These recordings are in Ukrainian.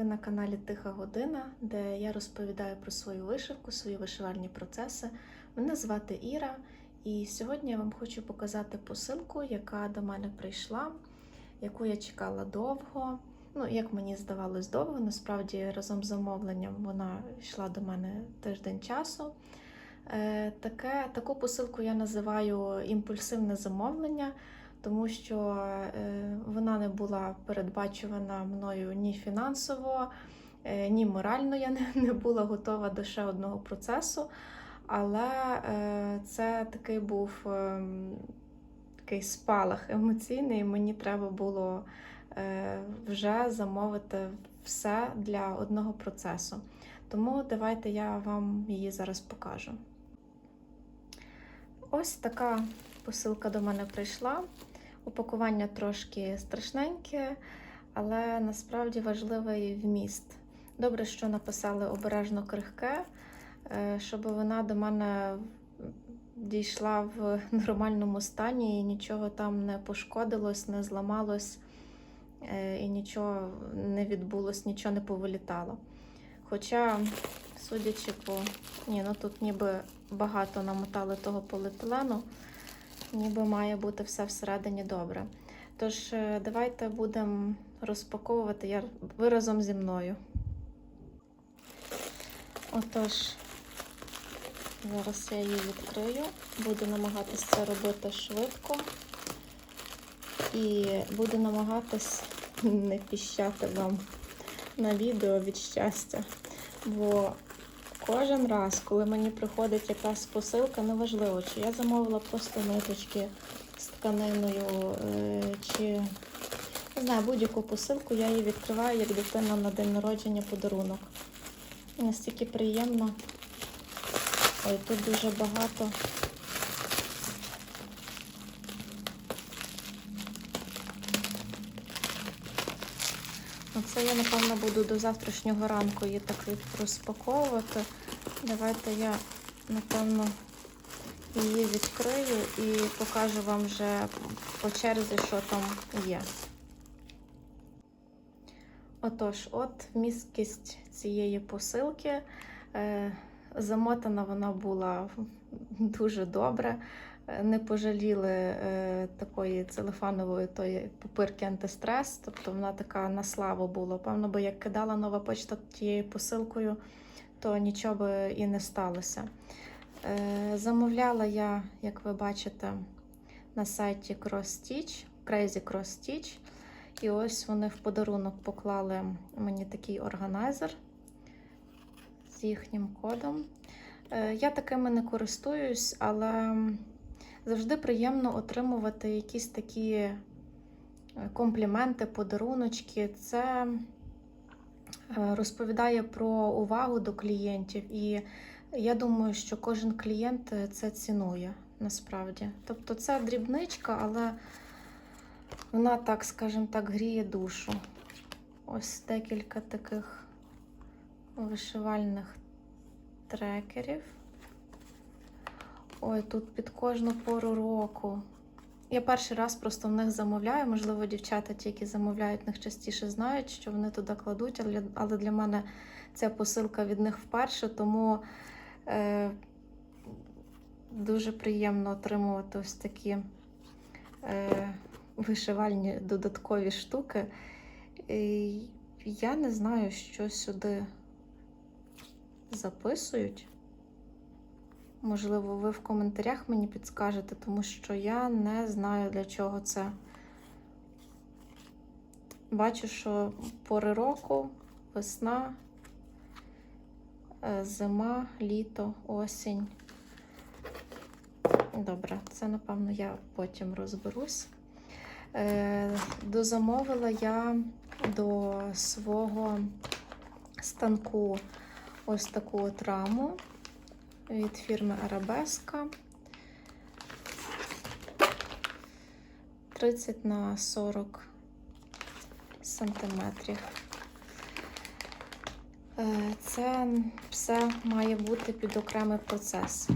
Ви на каналі Тиха Година, де я розповідаю про свою вишивку, свої вишивальні процеси. Мене звати Іра, і сьогодні я вам хочу показати посилку, яка до мене прийшла, яку я чекала довго. Ну, як мені здавалось, довго. Насправді, разом з замовленням вона йшла до мене тиждень часу. Е, Таке, таку посилку я називаю імпульсивне замовлення тому що е, вона не була передбачувана мною ні фінансово, е, ні морально я не, була готова до ще одного процесу. Але е, це такий був е, такий спалах емоційний, мені треба було вже замовити все для одного процесу. Тому давайте я вам її зараз покажу. Ось така посилка до мене прийшла. Упакування трошки страшненьке, але насправді важливий вміст. Добре, що написали обережно крихке, е, щоб вона до мене дійшла в нормальному стані і нічого там не пошкодилось, не зламалось е, і нічого не відбулось, нічого не повилітало. Хоча, судячи по. Ні, ну тут ніби багато намотали того поліетилену, ніби має бути все всередині добре. Тож, е, давайте будемо розпаковувати я... ви разом зі мною. Отож, зараз я її відкрию, буду намагатися це робити швидко і буду намагатись не піщати вам на відео від щастя. Бо кожен раз, коли мені приходить якась посилка, неважливо, чи я замовила просто ниточки з тканиною, е, чи не знаю, будь-яку посилку, я її відкриваю як дитина на день народження подарунок. І Настільки приємно. Ой, тут дуже багато. Це я, напевно, буду до завтрашнього ранку її так розпаковувати. Давайте я, напевно, її відкрию і покажу вам вже по черзі, що там є. Отож, от місткість цієї посилки. Е, Замотана вона була дуже добре. Не пожаліли е, такої целефанової тої папирки антистрес, тобто вона така на славу була. Певно, би як кидала нова почта тією посилкою, то нічого би і не сталося. Е, замовляла я, як ви бачите, на сайті Cross Stitch, Crazy Cross Stitch. І ось вони в подарунок поклали мені такий органайзер з їхнім кодом. Е, Я такими не користуюсь, але завжди приємно отримувати якісь такі е, компліменти, подаруночки. Це е, розповідає про увагу до клієнтів. І я думаю, що кожен клієнт це цінує насправді. Тобто це дрібничка, але вона так, скажімо так, гріє душу. Ось декілька таких вишивальних трекерів. Ой, тут під кожну пору року. Я перший раз просто в них замовляю. Можливо, дівчата, ті, які замовляють в них частіше, знають, що вони туди кладуть, але для мене ця посилка від них вперше, тому е, дуже приємно отримувати ось такі е, вишивальні додаткові штуки. І я не знаю, що сюди записують. Можливо, ви в коментарях мені підскажете, тому що я не знаю, для чого це. Бачу, що пори року, весна, е, зима, літо, осінь. Добре, це, напевно, я потім розберусь. Е, Дозамовила я до свого станку ось таку от раму від фірми Арабеска. 30 на 40 сантиметрів. Е, Це все має бути під окремий процес.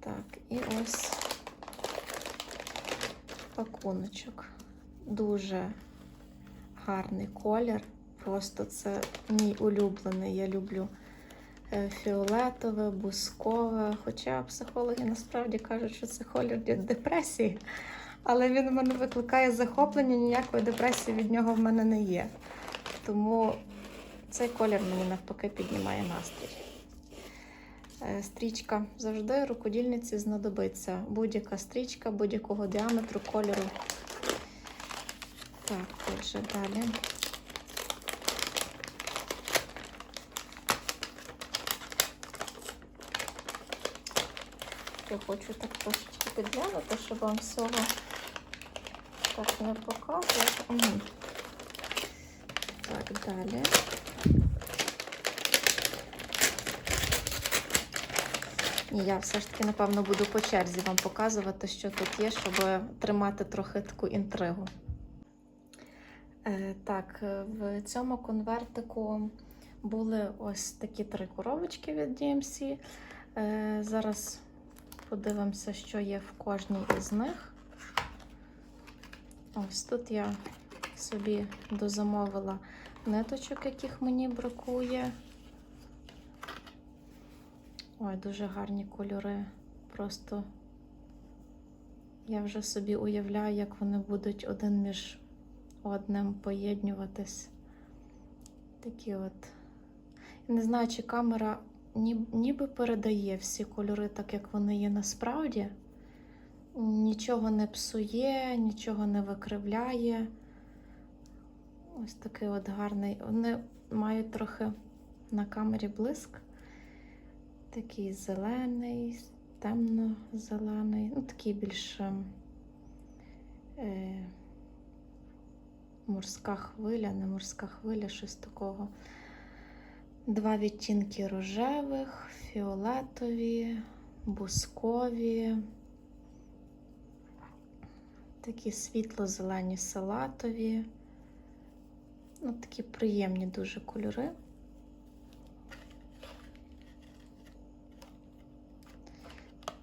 Так, і ось пакуночок. Дуже гарний колір. просто це мій улюблений. Я люблю фіолетове, бускове. Хоча психологи насправді кажуть, що це колір для депресії. Але він у мене викликає захоплення, ніякої депресії від нього в мене не є. Тому цей колір мені навпаки піднімає настрій. Е, Стрічка завжди рукодільниці знадобиться. Будь-яка стрічка, будь-якого діаметру, кольору. Так, отже, далі. Я хочу так трошечки підглянути, щоб вам всього так не показувати. Мгм. Так, далі. Ні, я все ж таки, напевно, буду по черзі вам показувати, що тут є, щоб тримати трохи таку інтригу. Е, так, е, в цьому конвертику були ось такі три коробочки від DMC. Е, зараз подивимося, що є в кожній із них. Ось тут я собі дозамовила ниточок, яких мені бракує. Ой, дуже гарні кольори. Просто я вже собі уявляю, як вони будуть один між одним поєднюватись. Такі от. Не знаю, чи камера ніби передає всі кольори так, як вони є насправді. Нічого не псує, нічого не викривляє. Ось такий от гарний. Вони мають трохи на камері блиск. Такий зелений, темно-зелений, ну такий більш ем, е, морська хвиля, не морська хвиля, щось такого. Два відтінки рожевих, фіолетові, бускові, такі світло-зелені салатові. Ну, такі приємні дуже кольори.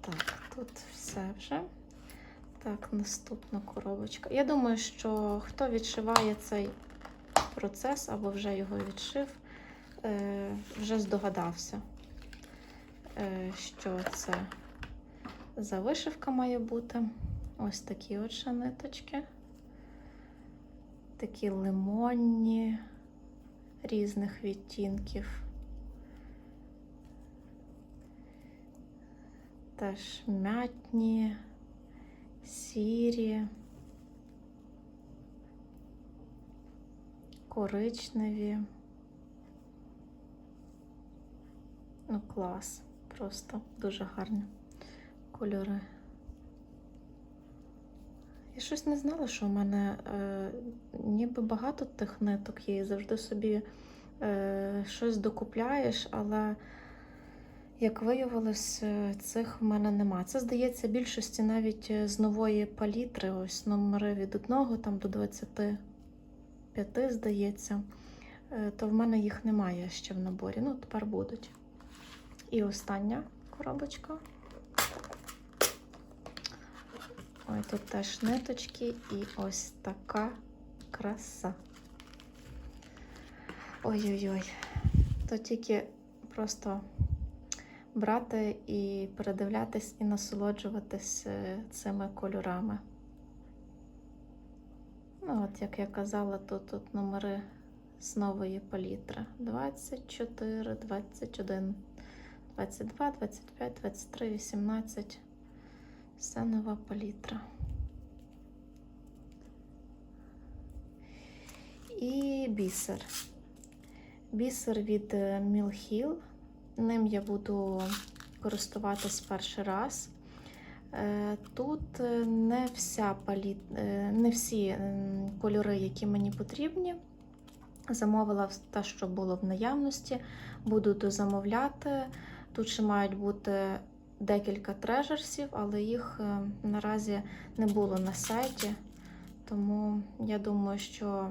Так, тут все вже. Так, наступна коробочка. Я думаю, що хто відшиває цей процес або вже його відшив, вже здогадався, е, що це за вишивка має бути. Ось такі от ще ниточки. Такі лимонні різних відтінків. Теж м'ятні, сірі, коричневі. Ну, клас, просто дуже гарні кольори. Я щось не знала, що в мене е, ніби багато тих ниток є, і завжди собі е, щось докупляєш, але як виявилось, е, цих в мене нема. Це здається більшості навіть е, з нової палітри, ось номери від 1 там до 25, здається, Е, то в мене їх немає ще в наборі. Ну, тепер будуть. І остання коробочка. Ой, тут теж ниточки і ось така краса. Ой-ой-ой. То тільки просто брати і передивлятись і насолоджуватись е, цими кольорами. Ну, от, як я казала, тут, тут номери з нової палітри. 24, 21, 22, 25, 23, 18. Все нова палітра. І бісер. Бісер від е, Mill Hill. Ним я буду користуватись перший раз. Е, Тут е, не, вся палі... е, не всі кольори, які мені потрібні. Замовила те, що було в наявності. Буду дозамовляти. Тут ще мають бути декілька трежерсів, але їх е, наразі не було на сайті. Тому я думаю, що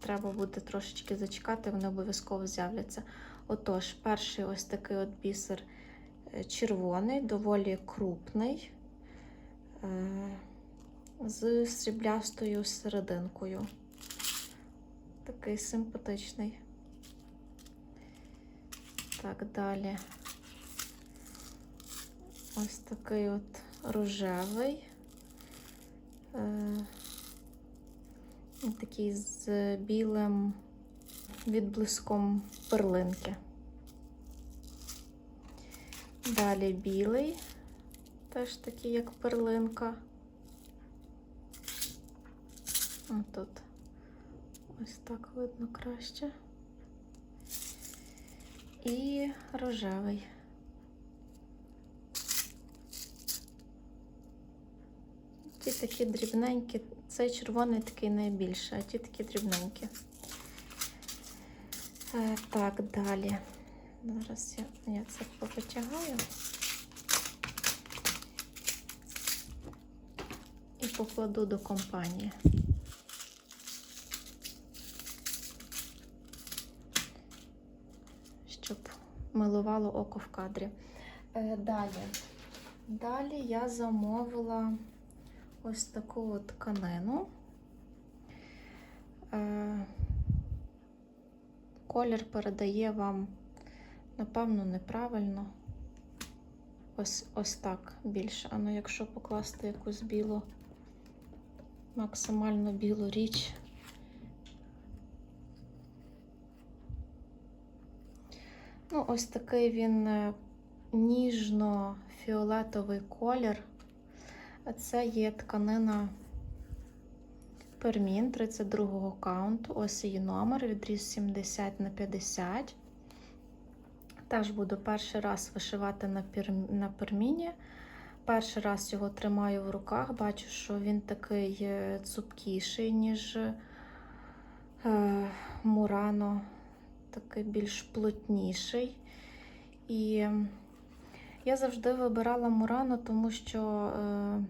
треба буде трошечки зачекати, вони обов'язково з'являться. Отож, перший ось такий от бісер е, червоний, доволі крупний, е, з сріблястою серединкою. Такий симпатичний. Так, далі. Ось такий от рожевий. Е, такий з білим відблиском перлинки. Далі білий, теж такий, як перлинка. Тут ось так видно краще. І рожевий. Ті такі дрібненькі, цей червоний такий найбільший, а ті такі дрібненькі. Е, так, далі. Зараз я, я це повитягаю. І покладу до компанії. Щоб милувало око в кадрі. Е, далі. Далі я замовила ось таку от тканину. Е, колір передає вам, напевно, неправильно. Ось ось так більше. А ну, якщо покласти якусь білу, максимально білу річ. Ну, ось такий він е, ніжно-фіолетовий колір. Це є тканина Пермін 32-го каунту. Ось її номер, відріз 70 на 50. Теж буду перший раз вишивати на, пір... на перміні. Перший раз його тримаю в руках, бачу, що він такий е, цупкіший, ніж е, Мурано, такий більш плотніший. І я завжди вибирала Мурано, тому що е,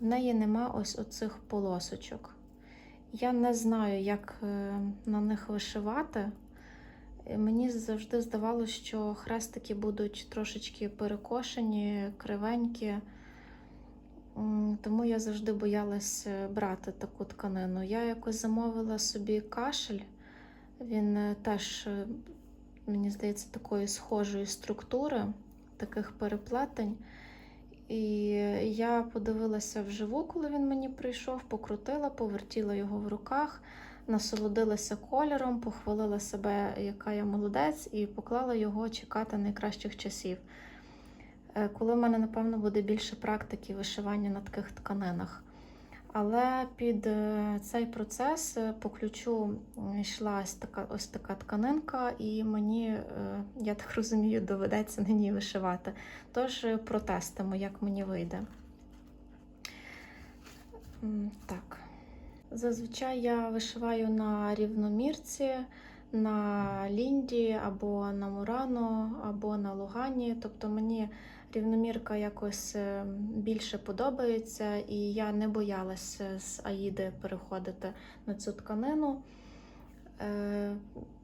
в неї нема ось оцих полосочок. Я не знаю, як е, на них вишивати. Е, Мені завжди здавалося, що хрестики будуть трошечки перекошені, кривенькі, тому я завжди боялась е, брати таку тканину. Я якось замовила собі кашель, він теж, мені здається, такої схожої структури, таких переплетень. І я подивилася вживу, коли він мені прийшов, покрутила, повертіла його в руках, насолодилася кольором, похвалила себе, яка я молодець, і поклала його чекати найкращих часів. Е, Коли в мене, напевно, буде більше практики вишивання на таких тканинах. Але під е, цей процес е, по ключу йшла ось така, ось така тканинка, і мені, е, я так розумію, доведеться на ній вишивати. Тож протестимо, як мені вийде. Так. Зазвичай я вишиваю на рівномірці, на лінді, або на мурано, або на лугані. Тобто мені рівномірка якось е, більше подобається, і я не боялася з Аїди переходити на цю тканину. Е,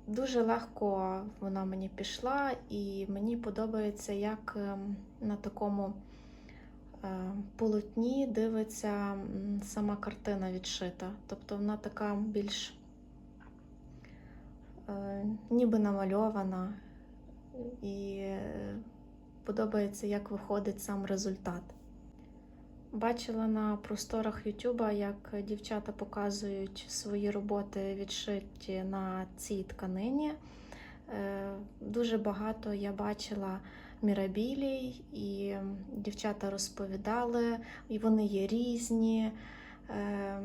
Дуже легко вона мені пішла, і мені подобається, як на такому е, полотні дивиться сама картина відшита. Тобто вона така більш е, ніби намальована, і е, подобається, як виходить сам результат. Бачила на просторах Ютуба, як дівчата показують свої роботи відшиті на цій тканині. Е, Дуже багато я бачила мірабілій, і дівчата розповідали, і вони є різні. Е,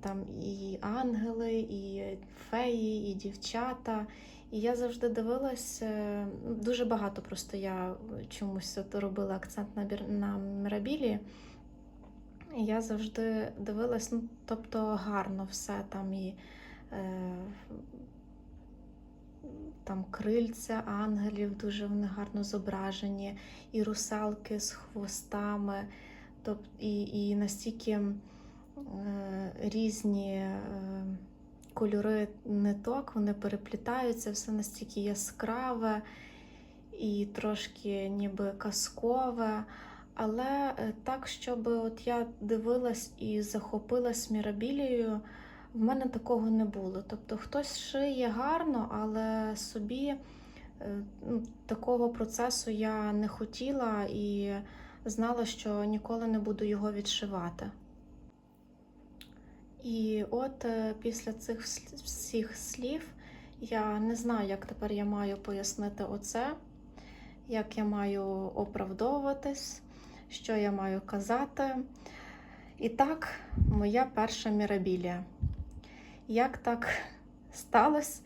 Там і ангели, і феї, і дівчата. І я завжди дивилась, е, дуже багато просто я чомусь от робила акцент на бір- на мірабілі. Я завжди дивилась, ну, тобто гарно все там і е, там крильця ангелів дуже вони гарно зображені, і русалки з хвостами, тоб, і, і настільки різні е, кольори ниток, вони переплітаються, все настільки яскраве і трошки ніби казкове. Але е, так, щоб от я дивилась і захопилась мірабілією, В мене такого не було. Тобто хтось шиє гарно, але собі е, ну, такого процесу я не хотіла і знала, що ніколи не буду його відшивати. І от е, після цих всіх слів я не знаю, як тепер я маю пояснити оце, як я маю оправдовуватись, що я маю казати. І так, моя перша мірабілія. Як так сталося,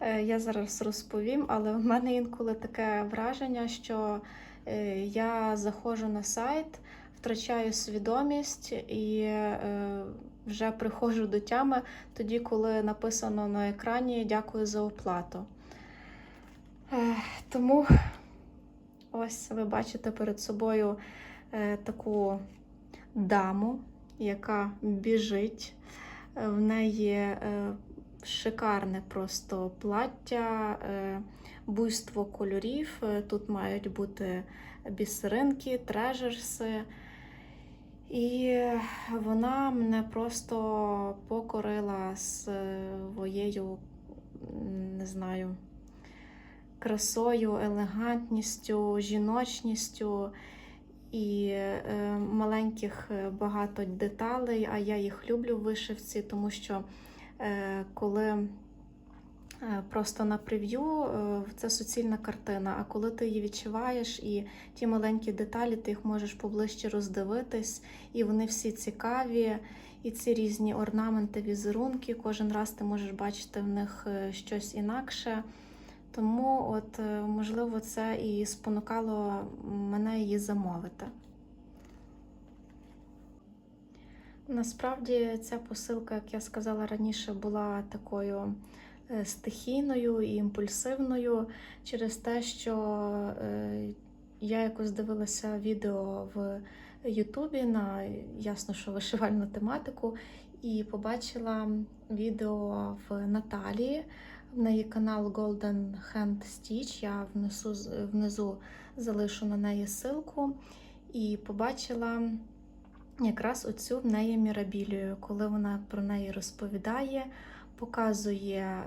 е, я зараз розповім, але в мене інколи таке враження, що е, я заходжу на сайт, втрачаю свідомість і е, вже приходжу до тями тоді, коли написано на екрані Дякую за оплату. Е, Тому ось ви бачите перед собою е, таку даму, яка біжить. В неї шикарне просто плаття, буйство кольорів. Тут мають бути бісеринки, трежерси. І вона мене просто покорила своєю, не знаю, красою, елегантністю, жіночністю і е, маленьких е, багато деталей, а я їх люблю в вишивці, тому що е, коли е, просто на прев'ю е, це суцільна картина, а коли ти її відчуваєш і ті маленькі деталі, ти їх можеш поближче роздивитись, і вони всі цікаві. І ці різні орнаменти, візерунки, кожен раз ти можеш бачити в них е, щось інакше. Тому, от, е, можливо, це і спонукало мене її замовити. Насправді ця посилка, як я сказала раніше, була такою е, стихійною і імпульсивною через те, що е, я якось дивилася відео в Ютубі на ясно, що вишивальну тематику, і побачила відео в Наталії. В неї канал Golden Hand Stitch. Я внесу, внизу залишу на неї ссылку. І побачила якраз оцю в неї мірабілію, коли вона про неї розповідає, показує е,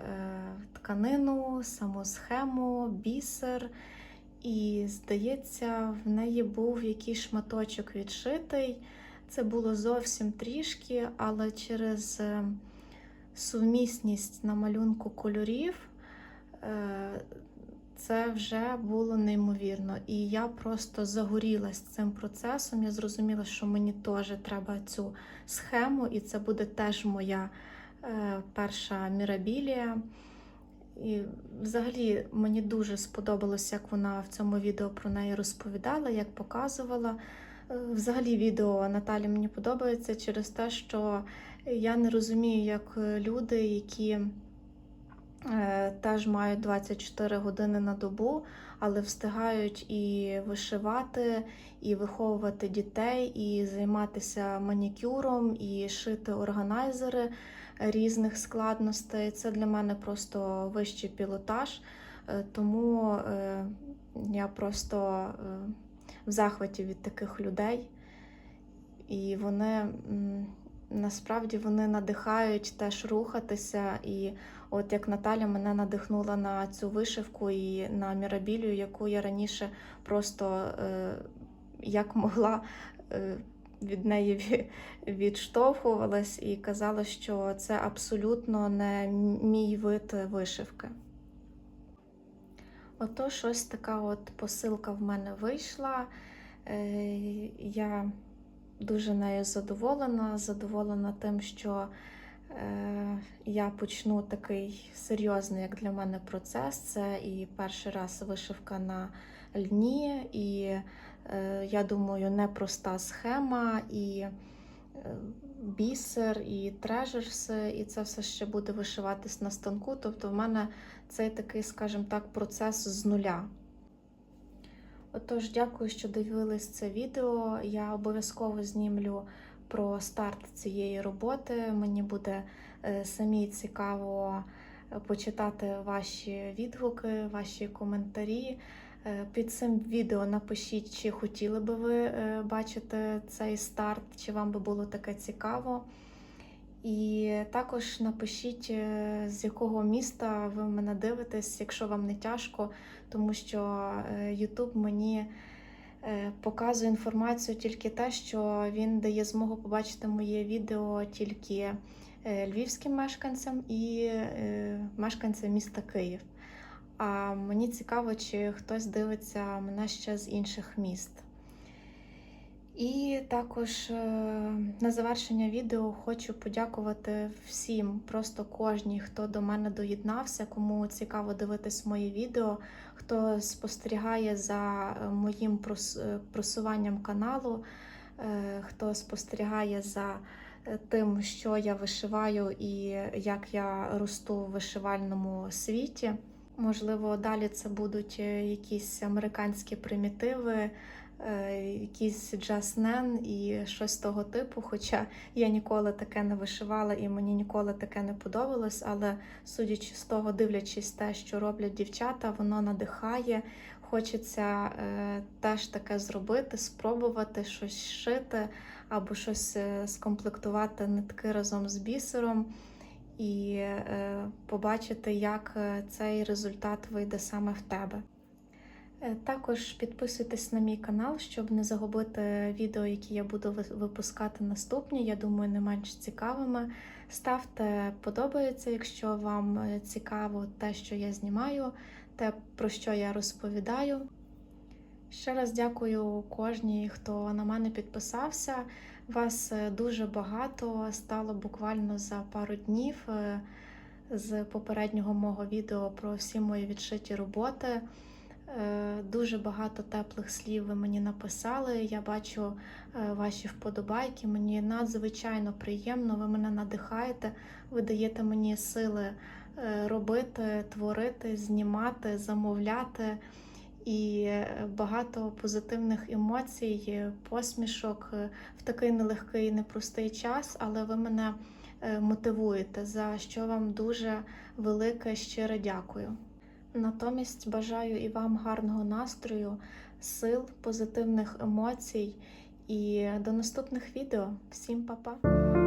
тканину, саму схему, бісер. І, здається, в неї був якийсь шматочок відшитий. Це було зовсім трішки, але через е, сумісність на малюнку кольорів е, це вже було неймовірно. І я просто загорілась цим процесом. Я зрозуміла, що мені теж треба цю схему, і це буде теж моя перша мірабілія. І взагалі мені дуже сподобалось, як вона в цьому відео про неї розповідала, як показувала. Е, Взагалі, відео Наталі мені подобається через те, що я не розумію, як люди, які е, теж мають 24 години на добу, але встигають і вишивати, і виховувати дітей, і займатися манікюром, і шити органайзери різних складностей. Це для мене просто вищий пілотаж. Е, Тому е, я просто е, в захваті від таких людей. І вони насправді вони надихають теж рухатися. І от як Наталя мене надихнула на цю вишивку і на мірабілію, яку я раніше просто як могла від неї відштовхувалась і казала, що це абсолютно не мій вид вишивки. Отож, ось така от посилка в мене вийшла. Е, Я дуже нею задоволена. Задоволена тим, що е, я почну такий серйозний, як для мене, процес. Це і перший раз вишивка на льні, і я думаю, непроста схема, і е, бісер, і трежерси, і це все ще буде вишиватись на станку. Тобто, в мене цей такий, скажімо так, процес з нуля. Отож, дякую, що дивились це відео. Я обов'язково знімлю про старт цієї роботи. Мені буде е, самі цікаво е, почитати ваші відгуки, ваші коментарі. Е, Під цим відео напишіть, чи хотіли би ви е, бачити цей старт, чи вам би було таке цікаво. І також напишіть, е, з якого міста ви мене дивитесь, якщо вам не тяжко, тому що YouTube мені показує інформацію тільки те, що він дає змогу побачити моє відео тільки львівським мешканцям і мешканцям міста Київ. А мені цікаво, чи хтось дивиться мене ще з інших міст. І також е, на завершення відео хочу подякувати всім, просто кожній, хто до мене доєднався, кому цікаво дивитись моє відео, хто спостерігає за е, моїм е, просуванням каналу, хто спостерігає за тим, що я вишиваю і як я росту в вишивальному світі. Можливо, далі це будуть е, якісь американські примітиви, е, якийсь джаснен і щось того типу. Хоча я ніколи таке не вишивала і мені ніколи таке не подобалось. Але судячи з того, дивлячись те, що роблять дівчата, воно надихає. Хочеться е, теж таке зробити, спробувати щось шити або щось е, скомплектувати нитки разом з бісером і е, побачити, як е, цей результат вийде саме в тебе. Е, Також підписуйтесь на мій канал, щоб не загубити відео, які я буду випускати наступні. Я думаю, не менш цікавими. Ставте подобається, якщо вам е, цікаво те, що я знімаю, те, про що я розповідаю. Ще раз дякую кожній, хто на мене підписався. Вас е, дуже багато стало буквально за пару днів е, з попереднього мого відео про всі мої відшиті роботи. Е, Дуже багато теплих слів ви мені написали. Я бачу ваші вподобайки. Мені надзвичайно приємно. Ви мене надихаєте, ви даєте мені сили робити, творити, знімати, замовляти. І е, багато позитивних емоцій, е, посмішок е, в такий нелегкий непростий час, але ви мене мотивуєте, за що вам дуже велике щире дякую. Натомість бажаю і вам гарного настрою, сил, позитивних емоцій і до наступних відео. Всім па-па!